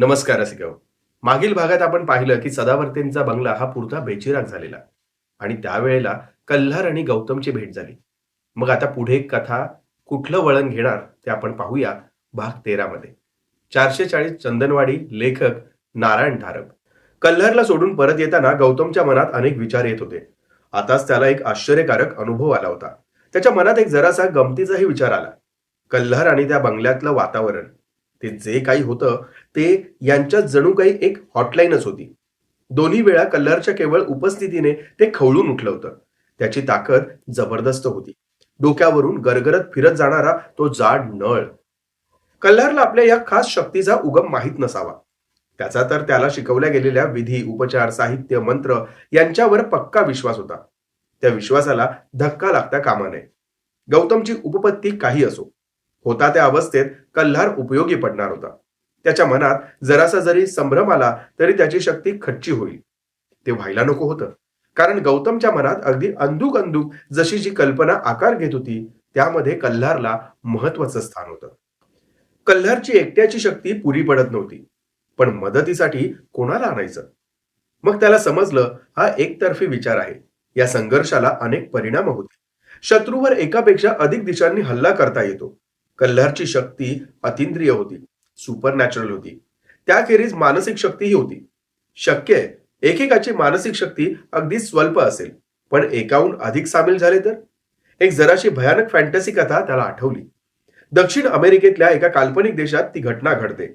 नमस्कार रसिक मागील भागात आपण पाहिलं की सदावर्तेंचा बंगला हा पुरता बेचिराग झालेला आणि त्यावेळेला कल्हार आणि गौतमची भेट झाली. मग आता पुढे कथा कुठलं वळण घेणार ते आपण पाहूया भाग तेरा मध्ये चारशे चाळीस चंदनवाडी लेखक नारायण धारप कल्हारला सोडून परत येताना गौतमच्या मनात अनेक विचार येत होते. आताच त्याला एक आश्चर्यकारक अनुभव आला होता. त्याच्या मनात एक जरासा गमतीचाही विचार आला. कल्हार आणि त्या बंगल्यातलं वातावरण. ते जे काही होतं ते यांच्यात जणू काही एक हॉटलाईनच होती. दोन्ही वेळा कल्लरच्या केवळ उपस्थितीने ते खवळून उठलं होतं. त्याची ताकद जबरदस्त होती. डोक्यावरून गरगरत फिरत जाणारा तो जाड नळ. कल्लरला आपल्या या खास शक्तीचा उगम माहीत नसावा. त्याचा तर त्याला शिकवल्या गेलेल्या विधी उपचार साहित्य मंत्र यांच्यावर पक्का विश्वास होता. त्या विश्वासाला धक्का लागता कामा नये. गौतमची उपपत्ती काही असो. होता त्या अवस्थेत कल्हार उपयोगी पडणार होता. त्याच्या मनात जरासा जरी संभ्रम आला तरी त्याची शक्ती खच्ची होईल. ते व्हायला नको होतं. कारण गौतमच्या मनात अगदी अंधुक अंधुक जशी जी कल्पना आकार घेत होती त्यामध्ये कल्हारला महत्वाचं स्थान होतं. कल्हारची एकट्याची शक्ती पुरी पडत नव्हती पण मदतीसाठी कोणाला आणायचं? मग त्याला समजलं हा एकतर्फी विचार आहे. या संघर्षाला अनेक परिणाम होते शत्रूवर एकापेक्षा अधिक दिशांनी हल्ला करता येतो. कल्हारची शक्ती अतिंद्रिय होती सुपर नॅचरल होती. त्याखेरीज मानसिक शक्तीही होती. शक्य आहे एकेकाची मानसिक शक्ती अगदी स्वल्प असेल पण एकाहून अधिक सामील झाले तर? एक जराशी भयानक फॅन्टसी कथा त्याला आठवली. दक्षिण अमेरिकेतल्या एका काल्पनिक देशात ती घटना घडते.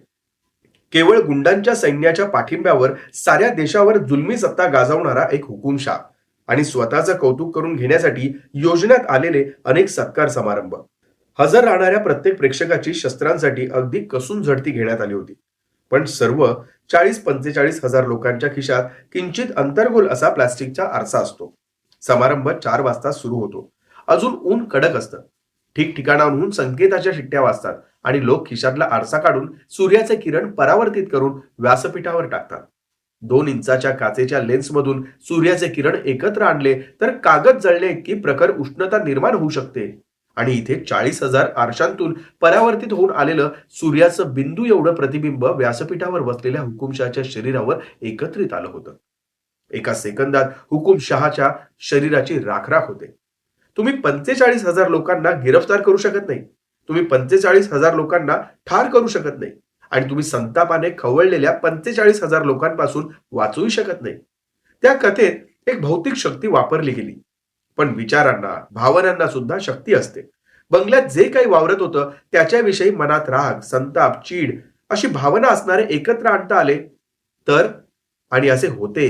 केवळ गुंडांच्या सैन्याच्या पाठिंब्यावर साऱ्या देशावर जुलमी सत्ता गाजवणारा एक हुकुमशाह आणि स्वतःचं कौतुक करून घेण्यासाठी योजण्यात आलेले अनेक सत्कार समारंभ. हजर राहणाऱ्या प्रत्येक प्रेक्षकाची शस्त्रांसाठी अगदी कसून झडती घेण्यात आली होती. पण सर्व चाळीस पंचेचाळीस हजार लोकांच्या खिशात किंचित अंतर्गोल असा प्लास्टिकचा आरसा असतो. समारंभ चार वाजता सुरू होतो. अजून ऊन कडक असतं. ठिकठिकाणाहून संकेताच्या शिट्ट्या वाजतात आणि लोक खिशातला आरसा काढून सूर्याचे किरण परावर्तित करून व्यासपीठावर टाकतात. दोन इंचाच्या काचेच्या लेन्समधून सूर्याचे किरण एकत्र आणले तर कागद जळले की प्रखर उष्णता निर्माण होऊ शकते. आणि इथे चाळीस हजार आरशांतून परावर्तित होऊन आलेलं सूर्याचं बिंदू एवढं प्रतिबिंब व्यासपीठावर बसलेल्या हुकुमशहाच्या शरीरावर एकत्रित आलं होतं. एका सेकंदात हुकुमशहाच्या शरीराची राखराख होते. तुम्ही पंचेचाळीस हजार लोकांना गिरफ्तार करू शकत नाही. तुम्ही पंचेचाळीस हजार लोकांना ठार करू शकत नाही. आणि तुम्ही संतापाने खवळलेल्या पंचेचाळीस हजार लोकांपासून वाचवू शकत नाही. त्या कथेत एक भौतिक शक्ती वापरली गेली. पण विचारांना भावनांना सुद्धा शक्ती असते. बंगल्यात जे काही वावरत होतं त्याच्याविषयी मनात राग संताप चीड अशी भावना असणारे एकत्र आणता आले. तर आणि असे होते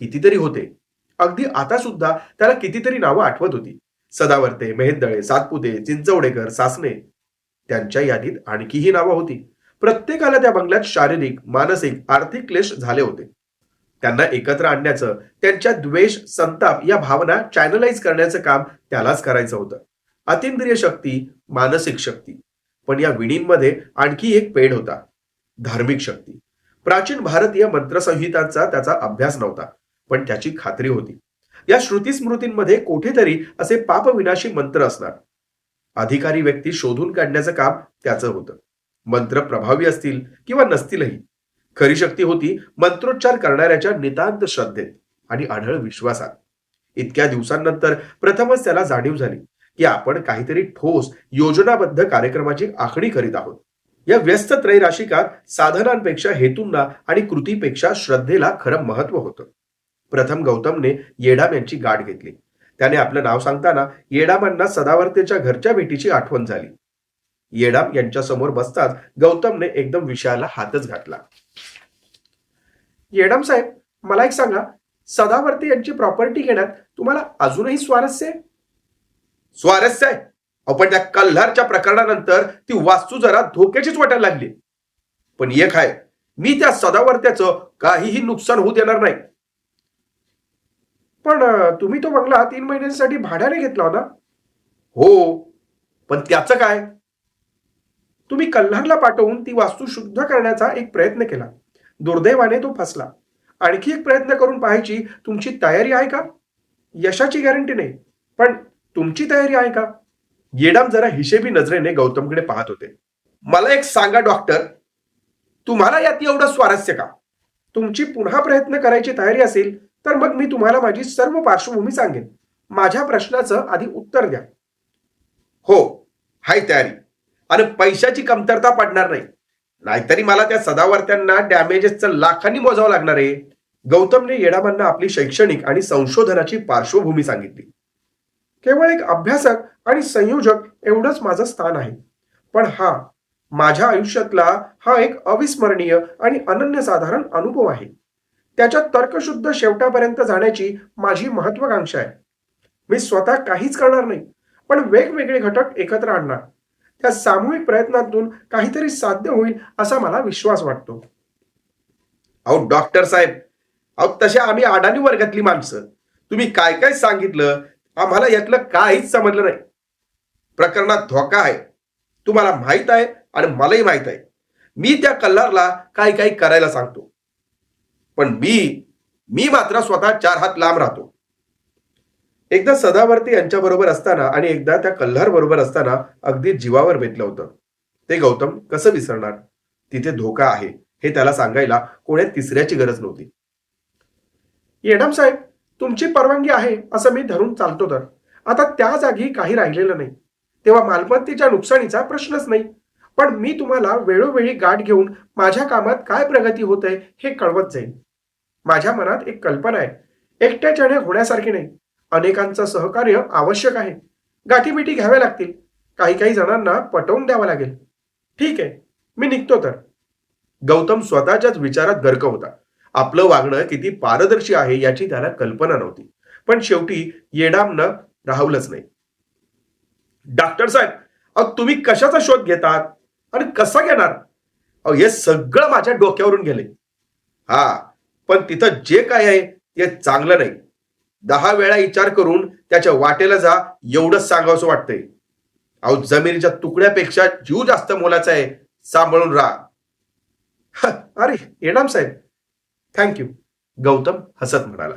कितीतरी होते. अगदी आता सुद्धा त्याला कितीतरी नावं आठवत होती. सदावर्ते मेहेंदळे सातपुते चिंचवडेकर सासने त्यांच्या यादीत आणखीही नावं होती. प्रत्येकाला त्या बंगल्यात शारीरिक मानसिक आर्थिक क्लेश झाले होते. त्यांना एकत्र आणण्याचं त्यांच्या द्वेष संताप या भावना चॅनलाइज करण्याचं काम त्यालाच करायचं होतं. अतिंद्रिय शक्ती मानसिक शक्ती. पण या विणींमध्ये आणखी एक पेड होता धार्मिक शक्ती. प्राचीन भारतीय मंत्रसंहितांचा त्याचा अभ्यास नव्हता पण त्याची खात्री होती. या श्रुती स्मृतींमध्ये कुठेतरी असे पापविनाशी मंत्र असणार. अधिकारी व्यक्ती शोधून काढण्याचं काम त्याचं होतं. मंत्र प्रभावी असतील किंवा नसतीलही खरी शक्ती होती मंत्रोच्चार करणाऱ्याच्या नितांत श्रद्धेत आणि आढळ विश्वासात. इतक्या दिवसांनंतर प्रथमच त्याला जाणीव झाली की आपण काहीतरी ठोस योजनाबद्ध कार्यक्रमाची आखणी करीत आहोत. या व्यस्त त्रैराशिकात साधनांपेक्षा हेतूंना आणि कृतीपेक्षा श्रद्धेला खरं महत्त्व होतं. प्रथम गौतमने येडाम यांची गाठ घेतली. त्याने आपलं नाव सांगताना येडामांना सदावर्तेच्या घरच्या भेटीची आठवण झाली. येडाम यांच्या समोर बसताच गौतमने एकदम विषयाला हातच घातला. येडाम साहेब मला एक सांगा सदावर्ते यांची प्रॉपर्टी घेण्यात तुम्हाला अजूनही स्वारस्य आहे? स्वारस्य आहे. पण त्या कल्हारच्या प्रकरणानंतर ती वास्तू जरा धोक्याचीच वाटायला लागली. पण एक आहे मी त्या सदावर्त्याचं काहीही नुकसान होऊ देणार नाही. पण तुम्ही तो बंगला तीन महिन्यांसाठी भाड्याने घेतला होता. हो पण त्याचं काय? तुम्ही कल्हारला पाठवून ती वास्तू शुद्ध करण्याचा एक प्रयत्न केला. दुर्दैवाने तो फसला. आणखी एक प्रयत्न करून पाहायची तुमची तयारी आहे का? यशाची गॅरंटी नाही पण तुमची तयारी आहे का? येडाम जरा हिशेबी नजरेने गौतमकडे पाहत होते. मला एक सांगा डॉक्टर. तुम्हाला यात एवढं स्वारस्य का? तुमची पुन्हा प्रयत्न करायची तयारी असेल तर मग मी तुम्हाला माझी सर्व पार्श्वभूमी सांगेन. माझ्या प्रश्नाचं आधी उत्तर द्या. हो हाय तयारी. आणि पैशाची कमतरता पडणार नाही. नाहीतरी मला त्या सदावर्त्यांना डॅमेजेसचं लाखांनी मोजावं लागणार आहे. गौतमने येडामांना आपली शैक्षणिक आणि संशोधनाची पार्श्वभूमी सांगितली. केवळ एक अभ्यासक आणि संयोजक एवढंच माझं स्थान आहे. पण हा माझ्या आयुष्यातला हा एक अविस्मरणीय आणि अनन्यसाधारण अनुभव आहे. त्याच्या तर्कशुद्ध शेवटापर्यंत जाण्याची माझी महत्वाकांक्षा आहे. मी स्वतः काहीच करणार नाही पण वेगवेगळे घटक एकत्र आणणार. या सामूहिक प्रयत्नातून काहीतरी साध्य होईल असा मला विश्वास वाटतो. अहो डॉक्टर साहेब अहो तशा आम्ही अडाणी वर्गातली माणसं. तुम्ही काय काय सांगितलं आम्हाला यातलं काहीच समजलं नाही. प्रकरणात धोका आहे. तुम्हाला माहीत आहे आणि मलाही माहीत आहे. मी त्या कल्लारला काही काही करायला सांगतो. पण मी मी मात्र स्वतः चार हात लांब राहतो. एकदा सदावर्ती यांच्याबरोबर असताना आणि एकदा त्या कल्हार बरोबर असताना अगदी जीवावर बेतलं होतं. ते गौतम कसं विसरणार? तिथे धोका आहे हे त्याला सांगायला कोण्या तिसऱ्याची गरज नव्हती. येडम साहेब तुमची परवानगी आहे असं मी धरून चालतो तर. आता त्या जागी काही राहिलेलं नाही. तेव्हा मालमत्तेच्या नुकसानीचा प्रश्नच नाही. पण मी तुम्हाला वेळोवेळी गाठ घेऊन माझ्या कामात काय प्रगती होत आहे हे कळवत जाईल माझ्या मनात एक कल्पना आहे. एकट्याच्याने होण्यासारखी नाही. अनेकांचं सहकार्य आवश्यक आहे. गाठीबिटी घ्याव्या लागतील. काही काही जणांना पटवून द्यावं लागेल. ठीक आहे मी निघतो तर. गौतम स्वतःच्याच विचारात गर्क होता. आपलं वागणं किती पारदर्शी आहे याची त्याला कल्पना नव्हती. पण शेवटी येडामनं राहवलंच नाही. डॉक्टर साहेब अहो तुम्ही कशाचा शोध घेतात? आणि कसा घेणार? अहो हे सगळं माझ्या डोक्यावरून गेले हा पण तिथं जे काय आहे ते चांगलं नाही. दहा वेळा विचार करून त्याच्या वाटेला जा एवढंच सांगावंसं वाटतंय. अहो जमिनीच्या तुकड्यापेक्षा जीव जास्त मोलाचा आहे सांभाळून राहा. अरे येणाम साहेब. थँक्यू गौतम हसत म्हणाला.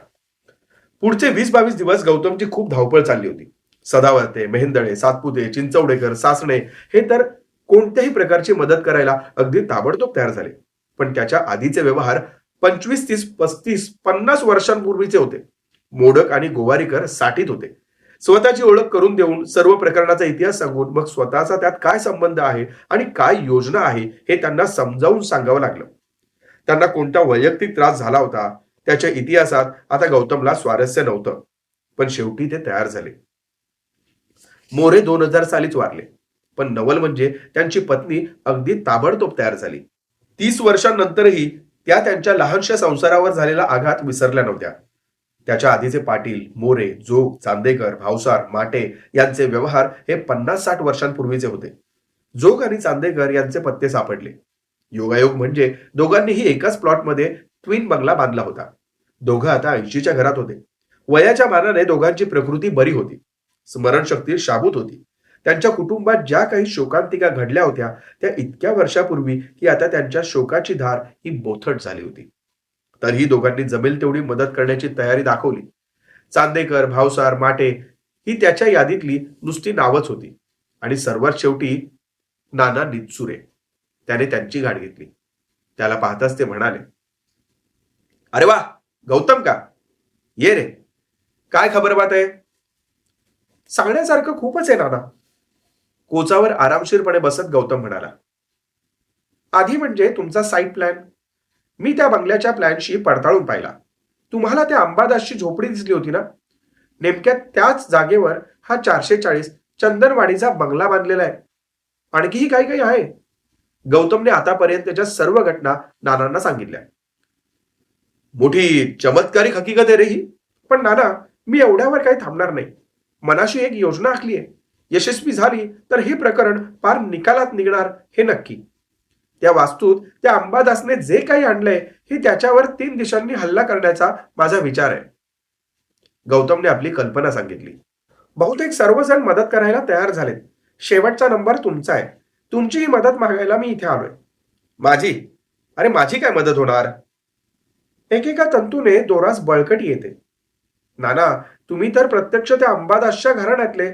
पुढचे वीस बावीस दिवस गौतमची खूप धावपळ चालली होती. सदावर्ते मेहेंदळे सातपुते चिंचवडेकर सासणे हे तर कोणत्याही प्रकारची मदत करायला अगदी ताबडतोब तयार झाले. पण त्याच्या आधीचे व्यवहार पंचवीस तीस पस्तीस पन्नास वर्षांपूर्वीचे होते. मोडक आणि गोवारीकर साठीत होते. स्वतःची ओळख करून देऊन सर्व प्रकरणाचा इतिहास सांगून मग स्वतःचा त्यात काय संबंध आहे आणि काय योजना आहे हे त्यांना समजावून सांगावं लागलं. त्यांना कोणता वैयक्तिक त्रास झाला होता त्याच्या इतिहासात आता गौतमला स्वारस्य नव्हतं पण शेवटी ते तयार झाले. मोरे दोन हजार सालीच वारले पण नवल म्हणजे त्यांची पत्नी अगदी ताबडतोब तयार झाली. तीस वर्षांनंतरही त्या त्यांच्या लहानशा संसारावर झालेला आघात विसरल्या नव्हत्या. त्याच्या आधीचे पाटील मोरे जोग चांदेकर भावसार माटे यांचे व्यवहार हे पन्नास साठ वर्षांपूर्वीचे होते. जोग आणि चांदेकर यांचे पत्ते सापडले. योगायोग म्हणजे दोघांनीही एकाच प्लॉटमध्ये ट्विन बंगला बांधला होता. दोघं आता ऐंशीच्या घरात होते. वयाच्या मानाने दोघांची प्रकृती बरी होती. स्मरणशक्ती शाबूत होती. त्यांच्या कुटुंबात ज्या काही शोकांतिका घडल्या होत्या त्या इतक्या वर्षापूर्वी की आता त्यांच्या शोकाची धार ही बोथट झाली होती. तरीही दोघांनी जमेल तेवढी मदत करण्याची तयारी दाखवली. चांदेकर भावसार माटे ही त्याच्या यादीतली नुसती नावच होती. आणि सर्वात शेवटी नाना नितसुरे त्याने त्यांची गाठ घेतली. त्याला पाहताच ते म्हणाले अरे वा गौतम का? ये रे. काय खबर बात आहे? सांगण्यासारखं खूपच आहे नाना. कोचावर आरामशीरपणे बसत गौतम म्हणाला आधी म्हणजे तुमचा साईट प्लॅन मी त्या बंगल्याच्या प्लॅनशी पडताळून पाहिला. तुम्हाला त्या अंबादासची झोपडी दिसली होती ना? नेमक्या त्याच जागेवर हा चारशे चाळीस चंदनवाडीचा बंगला बांधलेला आहे. आणखीही काही काही आहे? गौतमने आतापर्यंतच्या सर्व घटना नानांना सांगितल्या. मोठी चमत्कारिक हकीकत आहे रे ही. पण नाना मी एवढ्यावर काही थांबणार नाही. मनाशी एक योजना आखली आहे. यशस्वी झाली तर हे प्रकरण फार निकालात निघणार हे नक्की. त्या वास्तूत त्या अंबादासने जे काही आणलंय हे त्याच्यावर तीन दिशांनी हल्ला करण्याचा माझा विचार आहे. गौतमने आपली कल्पना सांगितली. बहुतेक सर्वजण मदत करायला तयार झालेत. शेवटचा नंबर तुमचा आहे. तुमची ही मदत मागायला मी इथे आलोय. माझी? अरे माझी काय मदत होणार? एकेका तंतूने दोरास बळकटी येते. नाना तुम्ही तर प्रत्यक्ष त्या अंबादासच्या घराण्यातले.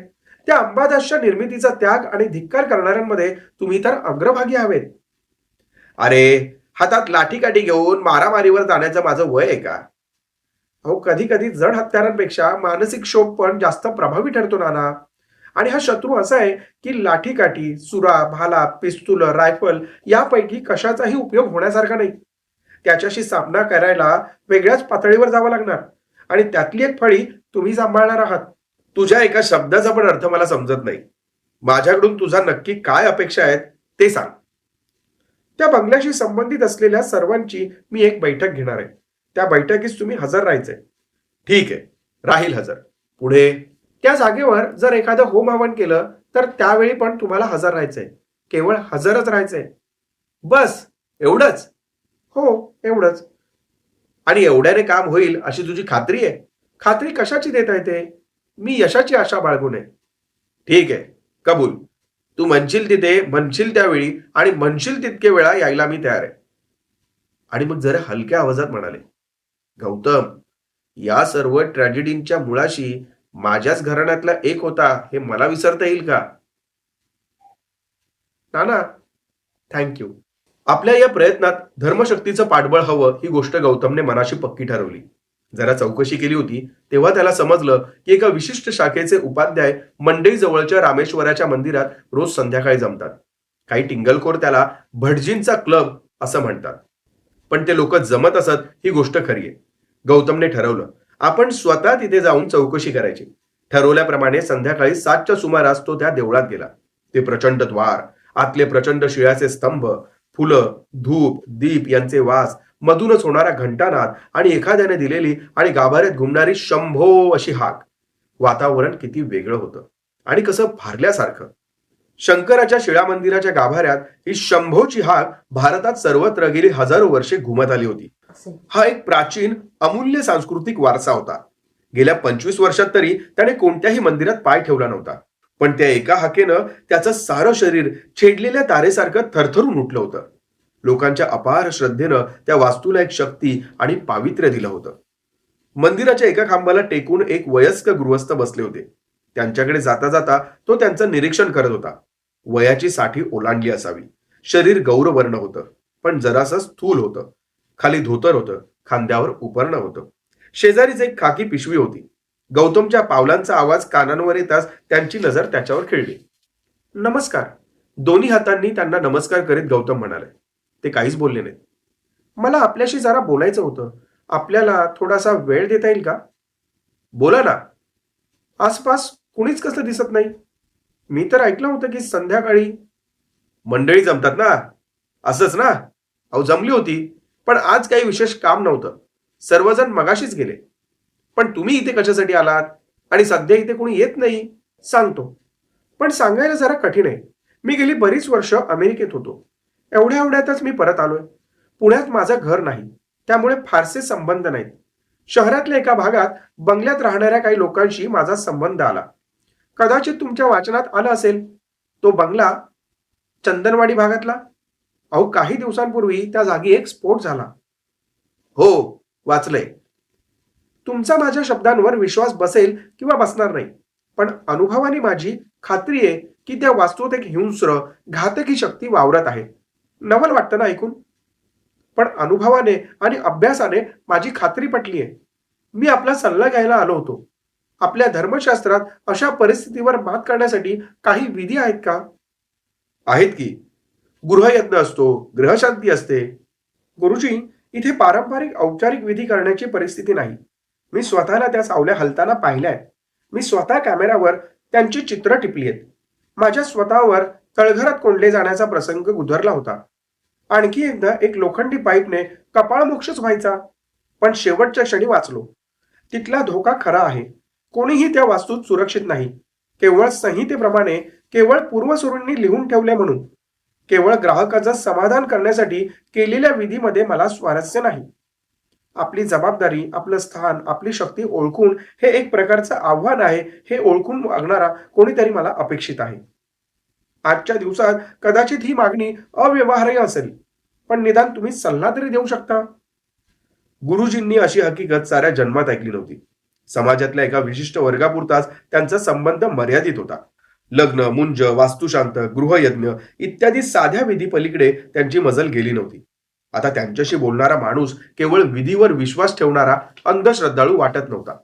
त्या अंबादासच्या निर्मितीचा त्याग आणि धिक्कार करणाऱ्यांमध्ये तुम्ही तर अग्रभागी हवेत. अरे हातात लाठीकाठी घेऊन मारामारीवर जाण्याचं माझं वय आहे का? अहो कधी कधी जड हत्यारांपेक्षा मानसिक शोक पण जास्त प्रभावी ठरतो नाना. आणि हा शत्रू असा आहे की लाठीकाठी सुरा भाला पिस्तूल रायफल यापैकी कशाचाही उपयोग होण्यासारखा नाही. त्याच्याशी सामना करायला वेगळ्याच पातळीवर जावं लागणार. आणि त्यातली एक फळी तुम्ही सांभाळणार आहात. तुझ्या एका शब्दाचा पण अर्थ मला समजत नाही. माझ्याकडून तुझा नक्की काय अपेक्षा आहेत ते सांग. त्या बंगल्याशी संबंधित असलेल्या सर्वांची मी एक बैठक घेणार आहे. त्या बैठकीस तुम्ही हजर राहायचंय. ठीक आहे. राहील हजर. पुढे? त्या जागेवर जर एखादं होम हवन केलं तर त्यावेळी पण तुम्हाला हजर राहायचंय. केवळ हजरच राहायचंय. बस. एवढंच? हो एवढंच. आणि एवढ्याने काम होईल अशी तुझी खात्री आहे? खात्री कशाची देता येते? मी यशाची आशा बाळगू नये ठीक आहे. कबूल. तू म्हणशील तिथे म्हणशील त्यावेळी आणि म्हणशील तितके वेळा यायला मी तयार आहे. आणि मग जरा हलक्या आवाजात म्हणाले गौतम या सर्व ट्रॅजेडींच्या मुळाशी माझ्याच घराण्यातला एक होता हे मला विसरता येईल का? नाना थँक्यू आपल्या या प्रयत्नात धर्मशक्तीचं पाठबळ हवं ही गोष्ट गौतमने मनाशी पक्की ठरवली. जरा चौकशी केली होती तेव्हा त्याला समजलं की एका विशिष्ट शाखेचे उपाध्याय मंडई जवळच्या रामेश्वराच्या मंदिरात रोज संध्याकाळी जमतात. काही टिंगलखोर त्याला भटजींचा क्लब असं म्हणतात. पण ते लोक जमत असत ही गोष्ट खरी आहे. गौतमने ठरवलं आपण स्वतः तिथे जाऊन चौकशी करायची. ठरवल्याप्रमाणे संध्याकाळी सातच्या सुमारास तो त्या देवळात गेला. ते प्रचंड द्वार आतले प्रचंड शिळ्याचे स्तंभ फुलं धूप दीप यांचे वास मधूनच होणारा घंटानाद आणि एखाद्याने दिलेली आणि गाभाऱ्यात घुमणारी शंभो अशी हाक. वातावरण किती वेगळं होतं. आणि कसं भारल्यासारखं. शंकराच्या शिळा मंदिराच्या गाभाऱ्यात ही शंभोची हाक भारतात सर्वत्र गेली हजारो वर्षे घुमत आली होती. हा एक प्राचीन अमूल्य सांस्कृतिक वारसा होता. गेल्या पंचवीस वर्षात तरी त्याने कोणत्याही मंदिरात पाय ठेवला नव्हता. पण त्या एका हाकेनं त्याचं सारं शरीर छेडलेल्या तारेसारखं थरथरून उठलं होतं. लोकांच्या अपार श्रद्धेनं त्या वास्तूला एक शक्ती आणि पावित्र्य दिलं होतं. मंदिराच्या एका खांबाला टेकून एक वयस्क गृहस्थ बसले होते. त्यांच्याकडे जाता जाता तो त्यांचं निरीक्षण करत होता. वयाची साठी ओलांडली असावी. शरीर गौरवर्ण होतं पण जरासं स्थूल होतं. खाली धोतर होतं खांद्यावर उपरणं होतं. शेजारीच एक खाकी पिशवी होती. गौतमच्या पावलांचा आवाज कानांवर येताच त्यांची नजर त्याच्यावर खेळली. नमस्कार. दोन्ही हातांनी त्यांना नमस्कार करीत गौतम म्हणाले. ते काहीच बोलले नाहीत. मला आपल्याशी जरा बोलायचं होतं. आपल्याला थोडासा वेळ देता येईल का? बोला ना. आसपास कुणीच कसं दिसत नाही. मी तर ऐकलं होतं की संध्याकाळी मंडळी जमतात ना. असंच ना. अहो जमली होती पण आज काही विशेष काम नव्हतं. सर्वजण मगाशीच गेले. पण तुम्ही इथे कशासाठी आलात? आणि सध्या इथे कोणी येत नाही? सांगतो. पण सांगायला जरा कठीण आहे. मी गेली बरीच वर्ष अमेरिकेत होतो. एवढ्या एवढ्यातच मी परत आलोय. पुण्यात माझं घर नाही. त्यामुळे फारसे संबंध नाहीत. शहरातल्या एका भागात बंगल्यात राहणाऱ्या काही लोकांशी माझा संबंध आला. कदाचित तुमच्या वाचनात आलं असेल. तो बंगला चंदनवाडी भागातला. अहो काही दिवसांपूर्वी त्या जागी एक स्फोट झाला. हो वाचलंय. तुमचा माझ्या शब्दांवर विश्वास बसेल किंवा बसणार नाही. पण अनुभवाने माझी खात्री आहे की त्या वास्तूत एक हिंस्र घातकी शक्ती वावरत आहे. नवल वाटतं ना ऐकून. पण अनुभवाने आणि अभ्यासाने माझी खात्री पटली आहे. मी आपला सल्ला घ्यायला आलो होतो. आपल्या धर्मशास्त्रात अशा परिस्थितीवर मात करण्यासाठी काही विधी आहेत का? आहेत की. गृहयज्ञ असतो ग्रहशांती असते. गुरुजी इथे पारंपरिक औपचारिक विधी करण्याची परिस्थिती नाही. मी स्वतःला त्या सावल्या हलताना पाहिल्या मी स्वतः कॅमेऱ्यावर त्यांची चित्र टिपली आहेत. माझ्या स्वतःवर तळघरात कोंडले जाण्याचा प्रसंग गुदरला होता. आणखी एकदा एक लोखंडी पाईपने कपाळ मोक्षच व्हायचा. पण शेवटच्या क्षणी वाचलो. तिथला धोका खरा आहे. कोणीही त्या वास्तूत सुरक्षित नाही. केवळ संहितेप्रमाणे केवळ पूर्वसुरूंनी लिहून ठेवले म्हणून. केवळ ग्राहकाचं समाधान करण्यासाठी केलेल्या विधीमध्ये मला स्वारस्य नाही. आपली जबाबदारी आपलं स्थान आपली शक्ती ओळखून हे एक प्रकारचं आव्हान आहे हे ओळखून मागणारा कोणीतरी मला अपेक्षित आहे. आजच्या दिवसात कदाचित ही मागणी अव्यवहार्य असेल. पण निदान तुम्ही सल्ला तरी देऊ शकता. गुरुजींनी अशी हकीकत साऱ्या जन्मात ऐकली नव्हती. समाजातल्या एका विशिष्ट वर्गापुरताच त्यांचा संबंध मर्यादित होता. लग्न मुंज वास्तुशांत गृहयज्ञ इत्यादी साध्या विधी पलीकडे त्यांची मजल गेली नव्हती. आता त्यांच्याशी बोलणारा माणूस केवळ विधीवर विश्वास ठेवणारा अंधश्रद्धाळू वाटत नव्हता.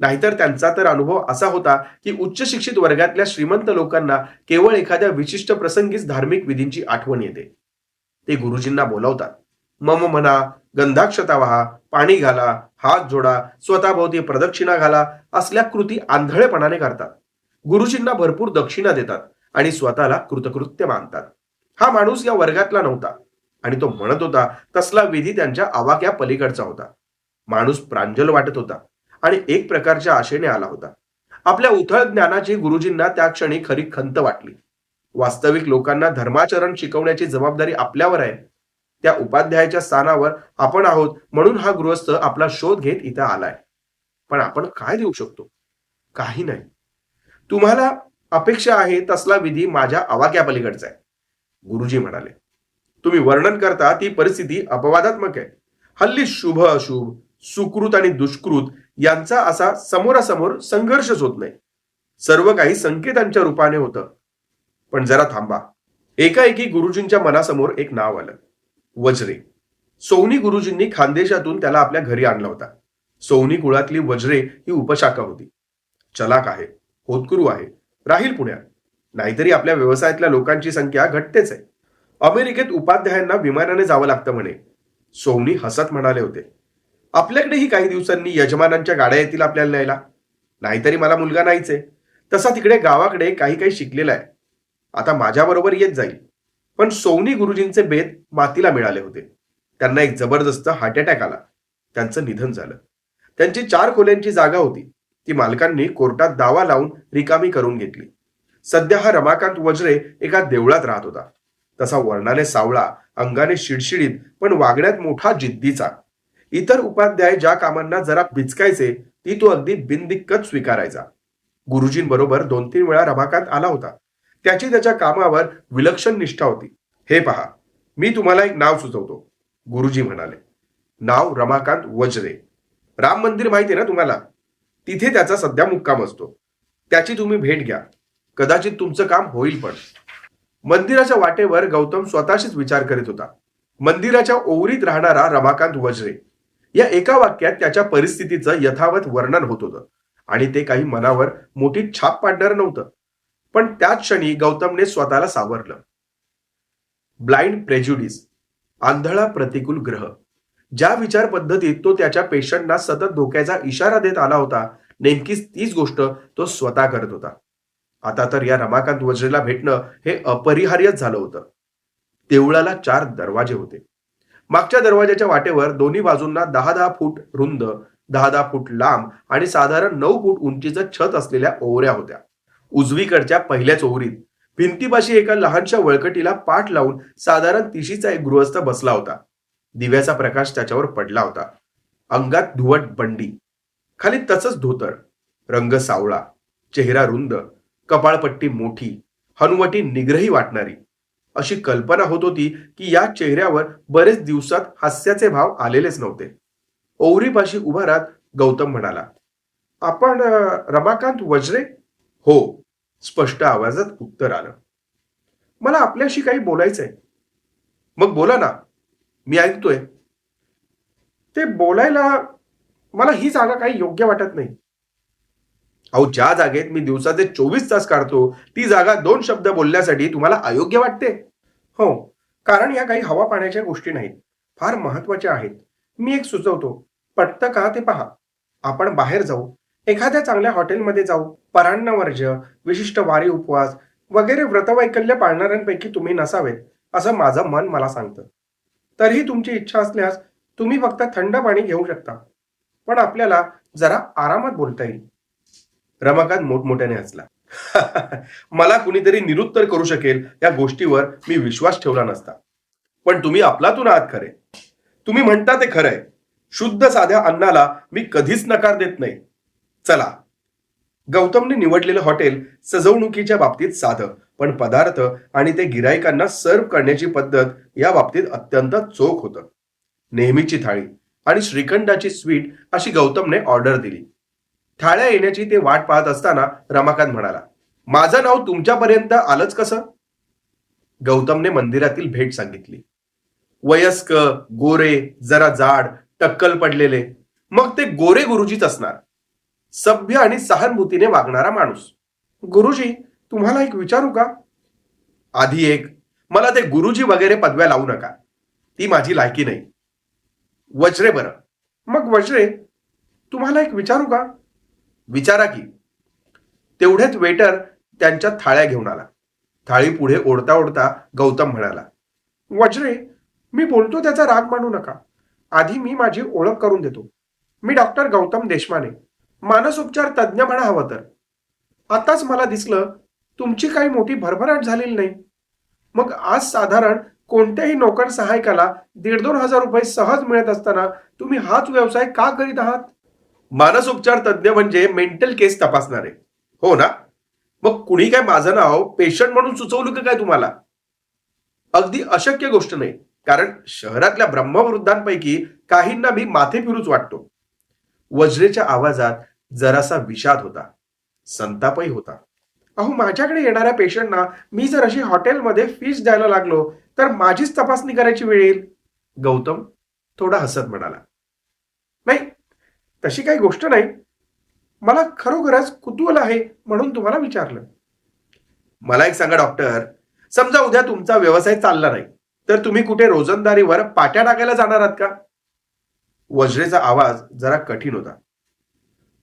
नाहीतर त्यांचा तर अनुभव असा होता की उच्च शिक्षित वर्गातल्या श्रीमंत लोकांना केवळ एखाद्या विशिष्ट प्रसंगीच धार्मिक विधींची आठवण येते. ते गुरुजींना बोलावतात. मम म्हणा गंधाक्षता व्हा पाणी घाला हात जोडा स्वतःभोवती प्रदक्षिणा घाला असल्या कृती आंधळेपणाने करतात. गुरुजींना भरपूर दक्षिणा देतात आणि स्वतःला कृतकृत्य मानतात. हा माणूस या वर्गातला नव्हता आणि तो म्हणत होता तसला विधी त्यांच्या आवाक्या पलीकडचा होता. माणूस प्रांजल वाटत होता आणि एक प्रकारच्या आशेने आला होता. आपल्या उथळ ज्ञानाची गुरुजींना त्या क्षणी खरी खंत वाटली. वास्तविक लोकांना धर्माचरण शिकवण्याची जबाबदारी आपल्यावर आहे. त्या उपाध्यायाच्या स्थानावर आपण आहोत म्हणून हा गृहस्थ आपला शोध घेत इथं आलाय. पण आपण काय देऊ शकतो? काही नाही. तुम्हाला अपेक्षा आहे तसला विधी माझ्या आवाक्या पलीकडचा आहे. गुरुजी म्हणाले तुम्ही वर्णन करता ती परिस्थिती अपवादात्मक आहे. हल्ली शुभ अशुभ सुकृत आणि दुष्कृत यांचा असा समोरासमोर संघर्षच होत नाही. सर्व काही संकेतांच्या रूपाने होतं. पण जरा थांबा. एकाएकी गुरुजींच्या मनासमोर एक नाव आलं. वज्रे. सोवनी गुरुजींनी खानदेशातून त्याला आपल्या घरी आणला होता. सोवनी कुळातली वज्रे ही उपशाखा होती. चलाक आहे होतकुरू आहे राहील पुण्यात. नाहीतरी आपल्या व्यवसायातल्या लोकांची संख्या घटतेच आहे. अमेरिकेत उपाध्यायांना विमानाने जावं लागतं म्हणे. सोवनी हसत म्हणाले होते. आपल्याकडेही काही दिवसांनी यजमानांच्या गाड्या येतील आपल्याला न्यायला. नाहीतरी मला मुलगा नाहीच आहे. तसा तिकडे गावाकडे काही काही शिकलेला आहे. आता माझ्याबरोबर येत जाईल. पण सोवनी गुरुजींचे बेत मातीला मिळाले होते. त्यांना एक जबरदस्त हार्ट अटॅक आला. त्यांचं निधन झालं. त्यांची चार खोल्यांची जागा होती. ती मालकांनी कोर्टात दावा लावून रिकामी करून घेतली. सध्या हा रमाकांत वज्रे एका देवळात राहत होता. तसा वर्णाने सावळा अंगाने शिडशिडीत पण वागण्यात मोठा जिद्दीचा. इतर उपाध्याय ज्या कामांना जरा बिचकायचे ती तो अगदी बिनदिक्कत स्वीकारायचा. गुरुजींबरोबर दोन तीन वेळा रमाकांत आला होता. त्याची त्याच्या कामावर विलक्षण निष्ठा होती. हे पहा मी तुम्हाला एक नाव सुचवतो. गुरुजी म्हणाले नाव रमाकांत वज्रे. राम मंदिर माहिती आहे ना तुम्हाला? तिथे त्याचा सध्या मुक्काम असतो. त्याची तुम्ही भेट घ्या. कदाचित तुमचं काम होईल पण. मंदिराच्या वाटेवर गौतम स्वतःशीच विचार करीत होता. मंदिराच्या ओवरीत राहणारा रमाकांत वज्रे. या एका वाक्यात त्याच्या परिस्थितीचं यथावत वर्णन होत होतं. आणि ते काही मनावर मोठी छाप पाडणार नव्हतं. पण त्याच क्षणी गौतमने स्वतःला सावरलं. ब्लाइंड प्रेज्युडिस आंधळा प्रतिकूल ग्रह. ज्या विचार पद्धतीत तो त्याच्या पेशंटना सतत धोक्याचा इशारा देत आला होता नेमकीच तीच गोष्ट तो स्वतः करत होता. आता तर या रमाकांत वज्रेला भेटणं हे अपरिहार्यच झालं होतं. देवळाला चार दरवाजे होते. मागच्या दरवाजाच्या वाटेवर दोन्ही बाजूंना दहा दहा फूट रुंद दहा दहा फूट लांब आणि साधारण नऊ फूट उंचीचं छत असलेल्या ओवऱ्या होत्या. उजवीकडच्या पहिल्याच ओवरीत भिंतीपाशी एका लहानशा वळकटीला पाठ लावून साधारण तिशीचा एक गृहस्थ बसला होता. दिव्याचा प्रकाश त्याच्यावर पडला होता. अंगात धुवट बंडी. खाली तसंच धोतर. रंग सावळा. चेहरा रुंद. कपाळपट्टी मोठी. हनुवटी निग्रही वाटणारी. अशी कल्पना होत होती की या चेहऱ्यावर बरेच दिवसात हास्याचे भाव आलेलेच नव्हते. ओवरीपाशी उभा राहत गौतम म्हणाला आपण रमाकांत वज्रे हो स्पष्ट आवाजात उत्तर आलं. मला आपल्याशी काही बोलायचंय. मग बोला ना मी ऐकतोय. ते बोलायला मला ही जागा काही योग्य वाटत नाही. अहो ज्या जागेत मी दिवसाचे चोवीस तास काढतो ती जागा दोन शब्द बोलण्यासाठी तुम्हाला अयोग्य वाटते? हो कारण या काही हवा पाण्याच्या गोष्टी नाहीत. फार महत्त्वाच्या आहेत. मी एक सुचवतो. पटतं का ते पहा. आपण बाहेर जाऊ. एखाद्या चांगल्या हॉटेलमध्ये जाऊ परान्न वर्ज विशिष्ट वारी उपवास वगैरे व्रतवैकल्य पाळणाऱ्यांपैकी तुम्ही नसावेत असं माझं मन मला सांगतं. तरीही तुमची इच्छा असल्यास तुम्ही फक्त थंड पाणी घेऊ शकता. पण आपल्याला जरा आरामात बोलता येईल. रमाकांत मोठमोठ्याने हसला. मला कुणीतरी निरुत्तर करू शकेल या गोष्टीवर मी विश्वास ठेवला नसता. पण तुम्ही आपलातून आहात खरे. तुम्ही म्हणता ते खरंय. शुद्ध साध्या अन्नाला मी कधीच नकार देत नाही. चला. गौतमने निवडलेलं हॉटेल सजवणुकीच्या बाबतीत साधं पण पदार्थ आणि ते गिरायकांना सर्व करण्याची पद्धत या बाबतीत अत्यंत चोख होतं. नेहमीची थाळी आणि श्रीखंडाची स्वीट अशी गौतमने ऑर्डर दिली. थाळ्या येण्याची ते वाट पाहत असताना रमाकांत म्हणाला माझं नाव तुमच्यापर्यंत आलंच कसं? गौतमने मंदिरातील भेट सांगितली. वयस्क गोरे जरा जाड टक्कल पडलेले. मग ते गोरे गुरुजीच असणार. सभ्य आणि सहानुभूतीने वागणारा माणूस. गुरुजी तुम्हाला एक विचारू का? आधी एक मला ते गुरुजी वगैरे पदव्या लावू नका. ती माझी लायकी नाही. वज्रे बरं. मग वज्रे तुम्हाला एक विचारू का? विचारा की. तेवढेच वेटर त्यांच्या थाळ्या घेऊन आला. थाळी पुढे ओढता ओढता गौतम म्हणाला वज्रे मी बोलतो त्याचा राग मानू नका. आधी मी माझी ओळख करून देतो. मी डॉक्टर गौतम देशमाने. मानसोपचार तज्ज्ञ म्हणा हवं तर. आताच मला दिसलं तुमची काही मोठी भरभराट झालेली नाही. मग आज साधारण कोणत्याही नोकर सहायकाला दीड दोन हजार रुपये सहज मिळत असताना तुम्ही हाच व्यवसाय का करीत आहात? मानसोपचार तज्ज्ञ म्हणजे मेंटल केस तपासणारे. हो ना? मग कुणी काय माझं नाव पेशंट म्हणून सुचवलं का काय तुम्हाला? अगदी अशक्य गोष्ट नाही कारण शहरातल्या ब्रह्मवृद्धांपैकी काहींना मी माथे फिरूच वाटतो. वज्रेच्या आवाजात जरासा विषाद होता. संतापही होता. अहो माझ्याकडे येणाऱ्या पेशंटना मी जर अशी हॉटेलमध्ये फीस द्यायला लागलो तर माझीच तपासणी करायची वेळ येईल? गौतम थोडा हसत म्हणाला. नाही तशी काही गोष्ट नाही. मला खरोखरच कुतूहल आहे म्हणून तुम्हाला विचारलं. मला एक सांगा डॉक्टर. समजा उद्या तुमचा व्यवसाय चालला नाही तर तुम्ही कुठे रोजंदारीवर पाट्या टाकायला जाणार आहात का? वज्रेचा आवाज जरा कठीण होता.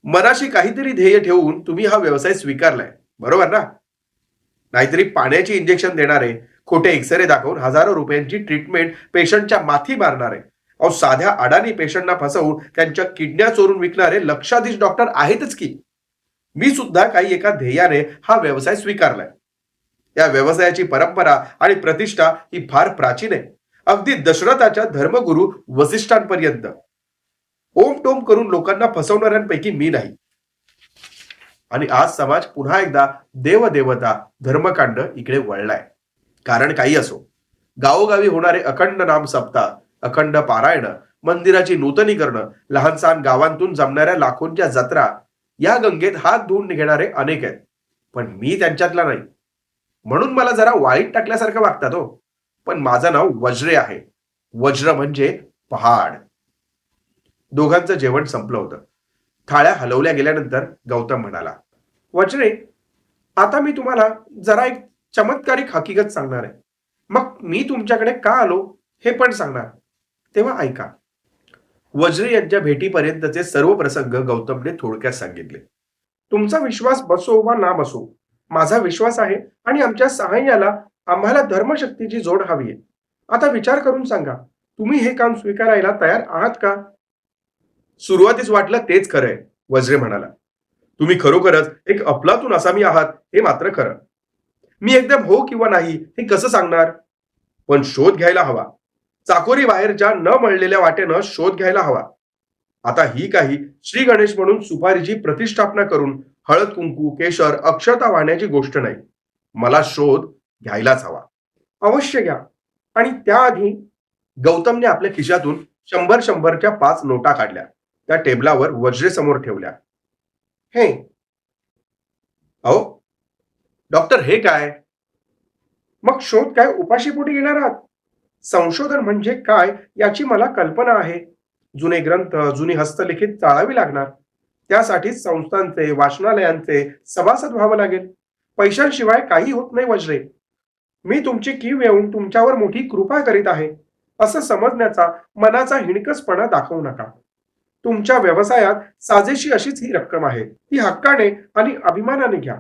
मनाशी काहीतरी ध्येय ठेवून तुम्ही हा व्यवसाय स्वीकारलाय बरोबर ना? नाहीतरी पाण्याची इंजेक्शन देणारे खोटे एक्सरे दाखवून हजारो रुपयांची ट्रीटमेंट पेशंटच्या माथी मारणारे अहो साध्या अडाणी पेशंटना फसवून त्यांच्या किडन्या चोरून विकणारे लक्षाधीश डॉक्टर आहेतच की? मी सुद्धा काही एका ध्येयाने हा व्यवसाय स्वीकारलाय. या व्यवसायाची परंपरा आणि प्रतिष्ठा ही फार प्राचीन आहे. अगदी दशरथाच्या धर्मगुरु वसिष्ठांपर्यंत. ओम टोम करून लोकांना फसवणाऱ्यांपैकी मी नाही. आणि आज समाज पुन्हा एकदा देवदेवता धर्मकांड इकडे वळलाय. कारण काही असो गावोगावी होणारे अखंड नाम सप्ताह अखंड पारायण मंदिराची नूतनीकरण लहानसहान गावांतून जमणाऱ्या लाखोंच्या जत्रा या गंगेत हात धुवून घेणारे अनेक आहेत. पण मी त्यांच्यातला नाही. म्हणून मला जरा वाईट टाकल्यासारखं वागतात हो. पण माझं नाव वज्रे आहे. वज्र म्हणजे पहाड. दोघांचं जेवण संपलं होतं. थाळ्या हलवल्या गेल्यानंतर गौतम म्हणाला वज्रे आता मी तुम्हाला जरा एक चमत्कारिक हकीकत सांगणार आहे. मग मी तुमच्याकडे का आलो हे पण सांगणार. तेव्हा ऐका. वज्रे यांच्या भेटीपर्यंतचे सर्व प्रसंग गौतमने थोडक्यात सांगितले. तुमचा विश्वास बसो वा ना बसो माझा विश्वास आहे आणि आमच्या सहाय्याला आम्हाला धर्मशक्तीची जोड हवी आहे. आता विचार करून सांगा तुम्ही हे काम स्वीकारायला तयार आहात का? सुरुवातीस वाटलं तेच खरंय वज्रे म्हणाला. तुम्ही खरोखरच एक अफलातून असामी आहात हे मात्र खरं. मी एकदम हो किंवा नाही हे कसं सांगणार? पण शोध घ्यायला हवा. चाकोरी बाहेरच्या न मळलेल्या वाटेनं शोध घ्यायला हवा. आता ही काही श्री गणेश म्हणून सुपारीची प्रतिष्ठापना करून हळद कुंकू केशर अक्षता वाहण्याची गोष्ट नाही. मला शोध घ्यायलाच हवा. अवश्य घ्या. आणि त्याआधी गौतमने आपल्या खिशातून शंभर शंभरच्या पाच नोटा काढल्या. त्या टेबलावर वज्रे समोर ठेवल्या. हे. अहो डॉक्टर हे काय? मग शोध काय उपाशीपोटी घेणार आहात? संशोधन म्हणजे काय याची मला कल्पना आहे. जुने ग्रंथ जुनी हस्तलिखित चाळावी लागणार. त्यासाठी संस्थांचे वाचनालयांचे सभासद व्हावं लागेल. पैशांशिवाय काही होत नाही वज्रे. मी तुमची कीव येऊन तुमच्यावर मोठी कृपा करीत आहे. असं समजण्याचा मनाचा हिणकसपणा दाखवू नका. तुमच्या व्यवसायात साजेशी अशीच ही रक्कम आहे. ती हक्काने आणि अभिमानाने घ्या.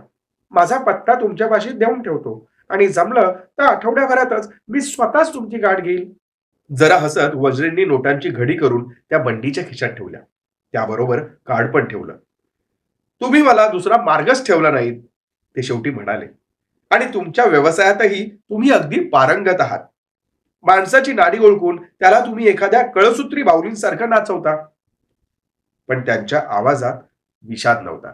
माझा पत्ता तुमच्यापाशी देऊन ठेवतो. आणि जमलं तर आठवड्याभरातच मी स्वतःच तुमची गाठ घेईल. जरा हसत वज्रेंनी नोटांची घडी करून त्या बंडीच्या खिशात ठेवल्या. त्याबरोबर कार्ड पण ठेवलं. तुम्ही मला दुसरा मार्गच ठेवला नाहीत ते शेवटी म्हणाले. आणि तुमच्या व्यवसायातही तुम्ही अगदी पारंगत आहात. माणसाची नाडी ओळखून त्याला तुम्ही एखाद्या कळसूत्री बाहुलींसारखं नाचवता. पण त्यांच्या आवाजात विषाद नव्हता.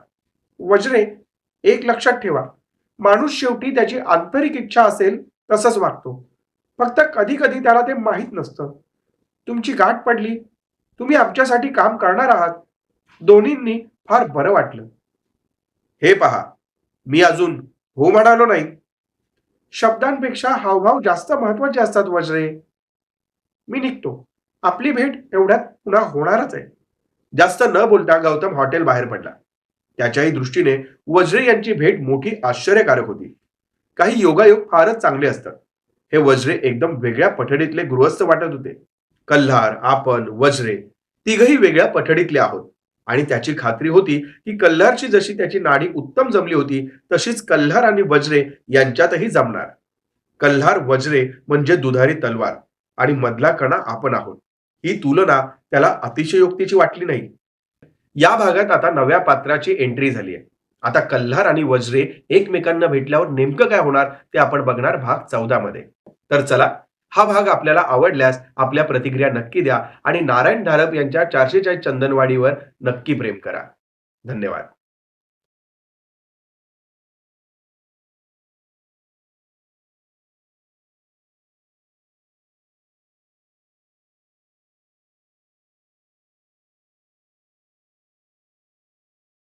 वज्रे एक लक्षात ठेवा. माणूस शेवटी त्याची आंतरिक इच्छा असेल तसंच वागतो. फक्त कधी कधी त्याला ते माहीत नसतं. तुमची गाठ पडली. तुम्ही आमच्यासाठी काम करणार आहात. दोन्हींनी फार बरं वाटलं. हे पहा. मी अजून हो म्हणालो नाही. शब्दांपेक्षा हावभाव जास्त महत्त्वाचे असतात वज्रे. मी निघतो. आपली भेट एवढ्यात पुन्हा होणारच आहे. जास्त न बोलता गौतम हॉटेल बाहेर पडला. त्याच्याही दृष्टीने वज्रे यांची भेट मोठी आश्चर्यकारक होती. काही योगायोग फारच चांगले असतात. हे वज्रे एकदम वेगळ्या पठडीतले गृहस्थ वाटत होते. कल्हार आपण वज्रे तिघही वेगळ्या पठडीतले आहोत. आणि त्याची खात्री होती की कल्हारची जशी त्याची नाडी उत्तम जमली होती तशीच कल्हार आणि वज्रे यांच्यातही जमणार. कल्हार वज्रे म्हणजे दुधारी तलवार आणि मधला कणा आपण आहोत. ही तुलना त्याला अतिशयोक्तीची वाटली नाही. या भागात आता नव्या पात्राची एंट्री झाली आहे. आता कल्हार आणि वज्रे एकमेकांना भेटल्यावर नेमकं काय होणार ते आपण बघणार भाग चौदा मध्ये. तर चला हा भाग आपल्याला आवडल्यास आपल्या प्रतिक्रिया नक्की द्या आणि नारायण धारप यांच्या चारशे चाळीस चंदनवाडीवर नक्की प्रेम करा. धन्यवाद.